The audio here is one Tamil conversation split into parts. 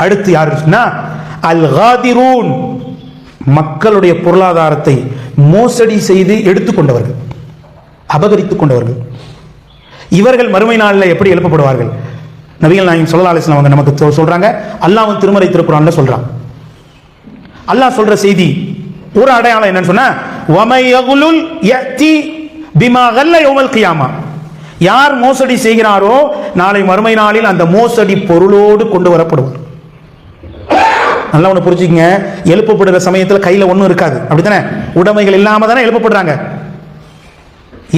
அடுத்து யாருன்னா அல் காதிரூன் மக்களுடைய பொருளாதாரத்தை மோசடி செய்து எடுத்துக்கொண்டவர்கள் அபகரித்துக் கொண்டவர்கள். இவர்கள் மறுமை நாளில் எப்படி எழுப்பப்படுவார்கள்? நபிகள் நாயகம் ஸல்லல்லாஹு அலைஹி அவங்க நமக்கு சொ- சொல்றாங்க அல்லாவும் திருமறை திருக்குறான்ல சொல்றான். அல்லாஹ் சொல்ற செய்தி ஒரு அடையாளம் என்னன்னு சொன்னா கியாமா. யார் மோசடி செய்கிறாரோ நாளை மறுமை நாளில் அந்த மோசடி பொருளோடு கொண்டு வரப்படுவார். நல்லா ஒன்று புரிஞ்சுக்கங்க. எழுப்பப்படுற சமயத்தில் கையில் ஒன்றும் இருக்காது. அப்படித்தானே? உடைமைகள் இல்லாமல் தானே எழுப்பப்படுறாங்க.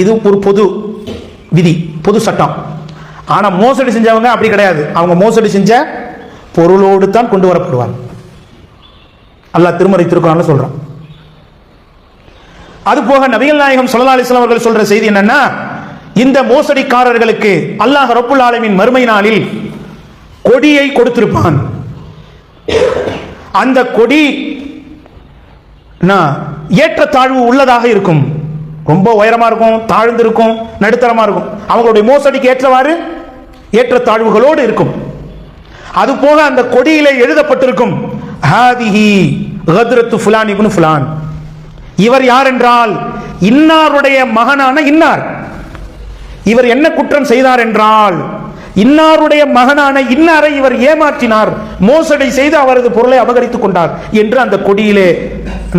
இது ஒரு பொது விதி பொது சட்டம். ஆனால் மோசடி செஞ்சவங்க அப்படி கிடையாது. அவங்க மோசடி செஞ்ச பொருளோடு தான் கொண்டு வரப்படுவாங்க. அல்லாஹ் திருமறை திருக்குறான்ல சொல்கிறோம் அது போக நபிகள் நாயகம் ஸல்லல்லாஹு அலிஸ்லாம் அவர்கள் சொல்ற செய்தி என்னன்னா இந்த மோசடிக்காரர்களுக்கு அல்லாஹ் ரப்புல் ஆலமின் மறுமை நாளில் கொடியை கொடுத்திருப்பான். அந்த கொடி ஏற்றத்தாழ்வு உள்ளதாக இருக்கும். ரொம்ப உயரமா இருக்கும் தாழ்ந்து இருக்கும் நடுத்தரமா இருக்கும். அவங்களுடைய மோசடிக்கு ஏற்றவாறு ஏற்றத்தாழ்வுகளோடு இருக்கும். அது போக அந்த கொடியிலே எழுதப்பட்டிருக்கும் ஹாதிஹி கத்ரத்து ஃபுலான் இப்னு ஃபுலான். இவர் யார் என்றால் இன்னாருடைய மகனான இன்னார். இவர் என்ன குற்றம் செய்தார் என்றால் இன்னாருடைய மகனான இன்னாரை இவர் ஏமாற்றினார் மோசடி செய்து அவரது பொருளை அபகரித்துக் கொண்டார் என்று அந்த கொடியிலே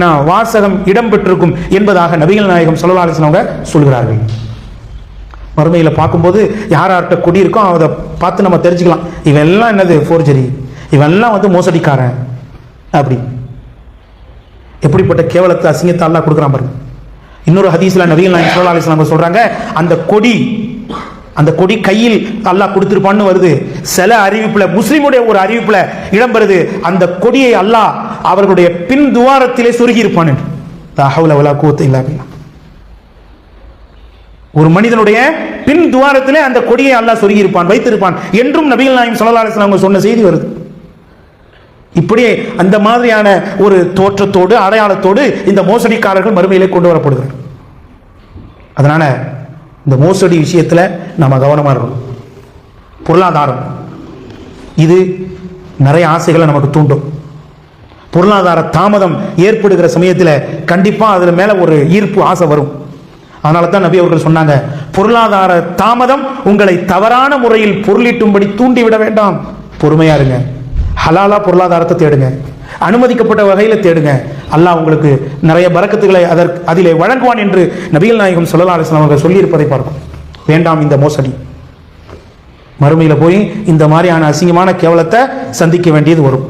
நான் வாசகம் இடம்பெற்றிருக்கும் என்பதாக நபிகள் நாயகம் ஸல்லல்லாஹு சொல்கிறார்கள். மறுமையில் பார்க்கும்போது யார் யார்கிட்ட கொடி இருக்கோ அதை பார்த்து நம்ம தெரிஞ்சுக்கலாம். இவெல்லாம் என்னது ஃபோர்ஜரி இவெல்லாம் வந்து மோசடிக்காரன். அப்படி. எப்படிப்பட்ட கேவலத்தை அசிங்கத்தை அல்லாஹ் கொடுக்குறான் பாருங்க. இன்னொரு ஹதீஸ்ல நபிகள் நாயகம் ஸல்லல்லாஹு சொல்றாங்க அந்த கொடி அந்த கொடி கையில் அல்லாஹ் கொடுத்துருப்பான்னு வருது. சில அறிவிப்புல முஸ்லீமுடைய ஒரு அறிவிப்புல இடம்பெறுது. அந்த கொடியை அல்லாஹ் அவர்களுடைய பின் துவாரத்திலே சொருகி இருப்பான் ஒரு மனிதனுடைய பின் துவாரத்திலே அந்த கொடியை அல்லாஹ் சொருகி இருப்பான் வைத்திருப்பான் என்றும் நபிகள் நாயகம் சொல்லலா அவங்க சொன்ன செய்தி வருது. இப்படியே அந்த மாதிரியான ஒரு தோற்றத்தோடு அடையாளத்தோடு இந்த மோசடிக்காரர்கள் மறுமையிலே கொண்டு வரப்படுகிறார் அதனால இந்த மோசடி விஷயத்தில் நம்ம கவனமாக இருக்கணும். பொருளாதாரம். இது நிறைய ஆசைகளை நமக்கு தூண்டும். பொருளாதார தாமதம் ஏற்படுகிற சமயத்தில் கண்டிப்பாக அதில் மேலே ஒரு ஈர்ப்பு ஆசை வரும். அதனால தான் நபி அவர்கள் சொன்னாங்க பொருளாதார தாமதம் உங்களை தவறான முறையில் பொருளீட்டும்படி தூண்டிவிட வேண்டாம். பொறுமையா இருங்க. ஹலாலா பொருளாதாரத்தை தேடுங்க. அனுமதிக்கப்பட்ட வகையில் தேடுங்க. அல்லாஹ் உங்களுக்கு நிறைய பரக்கத்துகளை அதற்கு அதிலே வழங்குவான் என்று நபிகள் நாயகம் ஸல்லல்லாஹு அலைஹி அவர்கள் சொல்லியிருப்பதை பார்க்கும் வேண்டாம் இந்த மோசடி. மறுமையில் போய் இந்த மாதிரியான அசிங்கமான கேவலத்தை சந்திக்க வேண்டியது வரும்.